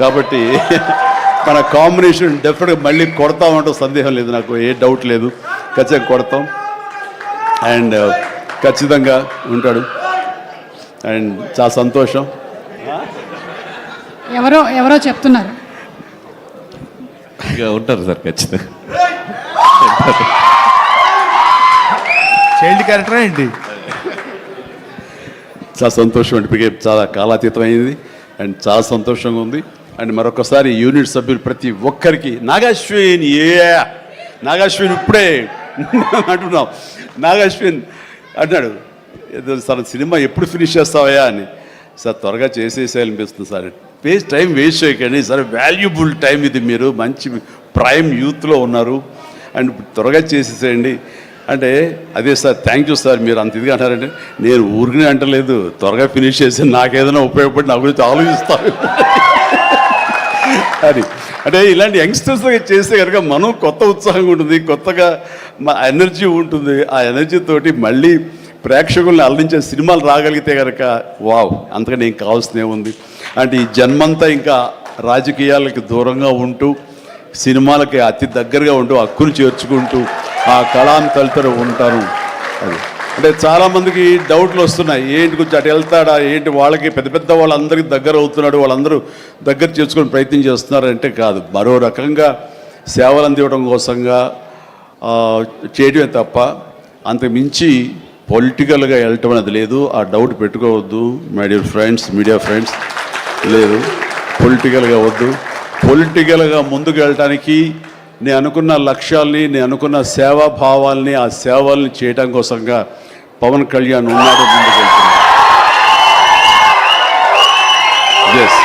కాబట్టి మన కాంబినేషన్ డెఫినెట్గా మళ్ళీ కొడతామంటూ సందేహం లేదు నాకు ఏ డౌట్ లేదు. ఖచ్చితంగా కొడతాం. అండ్ ఖచ్చితంగా ఉంటాడు. అండ్ చాలా సంతోషం. ఎవరో ఎవరో చెప్తున్నారు. ఇక ఉంటారు సార్ ఖచ్చితంగా. చైల్డ్ క్యారెక్టర్ ఏంటి? చాలా సంతోషం అంటే చాలా కాలాతీతమైంది. అండ్ చాలా సంతోషంగా ఉంది. అండ్ మరొకసారి యూనిట్ సభ్యులు ప్రతి ఒక్కరికి నాగాశ్విన్ ఏ నాగాశ్విన్ ఇప్పుడే అంటున్నాం నాగాశ్విన్ అంటున్నాడు ఏదో సార్ సినిమా ఎప్పుడు ఫినిష్ చేస్తావయ్యా? అని. సార్ త్వరగా చేసేసేయాలనిపిస్తుంది సార్. వేస్ట్ టైం వేస్ట్ చేయకండి. సార్ వాల్యుబుల్ టైం ఇది మీరు. మంచి ప్రైమ్ యూత్లో ఉన్నారు. అండ్ త్వరగా చేసేసేయండి. అంటే అదే సార్ థ్యాంక్ యూ సార్ మీరు అంత ఇదిగా అంటారంటే నేను ఊరికనే అంటలేదు. త్వరగా ఫినిష్ చేసి నాకేదైనా ఉపయోగపడి నా గురించి ఆలోచిస్తాను అది. అంటే ఇలాంటి యంగ్స్టర్స్ చేస్తే కనుక మనం కొత్త ఉత్సాహంగా ఉంటుంది కొత్తగా మా ఎనర్జీ ఉంటుంది. ఆ ఎనర్జీ తోటి మళ్ళీ ప్రేక్షకుల్ని అల్లించే సినిమాలు రాగలిగితే కనుక వావ్ అంతగా నేను కావాల్సినే ఉంది. అంటే ఈ జన్మంతా ఇంకా రాజకీయాలకి దూరంగా ఉంటూ సినిమాలకి అతి దగ్గరగా ఉంటూ హక్కును చేర్చుకుంటూ ఆ కళాం తలుతూ ఉంటాను అది. అంటే చాలామందికి డౌట్లు వస్తున్నాయి. ఏంటి కొంచెం అటు వెళ్తాడా? ఏంటి వాళ్ళకి పెద్ద పెద్ద వాళ్ళందరికీ దగ్గర అవుతున్నాడు వాళ్ళందరూ దగ్గర చేసుకుని ప్రయత్నం చేస్తున్నారంటే కాదు. మరో రకంగా సేవలు అందివ్వడం కోసంగా చేయడమే తప్ప అంతకుమించి పొలిటికల్గా వెళ్ళటం అనేది లేదు. ఆ డౌట్ పెట్టుకోవద్దు. My dear friends media friends లేదు. పొలిటికల్గా వద్దు. పొలిటికల్గా ముందుకు వెళ్ళటానికి నేను అనుకున్న లక్ష్యాల్ని నేను అనుకున్న సేవా భావాల్ని ఆ సేవల్ని చేయడం కోసంగా పవన్ కళ్యాణ్ ఉన్నాడు ముందుకు వెళ్తున్నాడు. Yes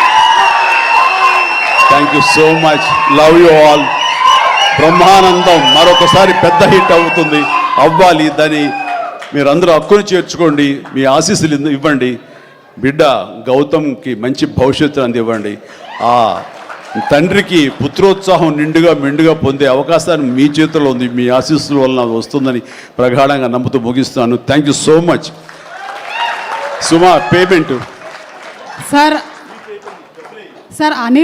thank you so much love you all Brahmanandam మరొకసారి పెద్ద హిట్ అవుతుంది. అవ్వాలి దాని మీరందరూ హక్కును చేర్చుకోండి మీ ఆశీస్సులు ఇవ్వండి. బిడ్డ గౌతమ్కి మంచి భవిష్యత్తు అందివ్వండి. ఆ తండ్రికి పుత్రోత్సాహం నిండుగా మెండుగా పొందే అవకాశాన్ని మీ చేతిలో ఉంది మీ ఆశీస్సుల వలన అది వస్తుందని ప్రగాఢంగా నమ్ముతూ ముగిస్తాను థ్యాంక్ యూ సో మచ్ సుమా పేమెంట్ సార్ సార్ అనిల్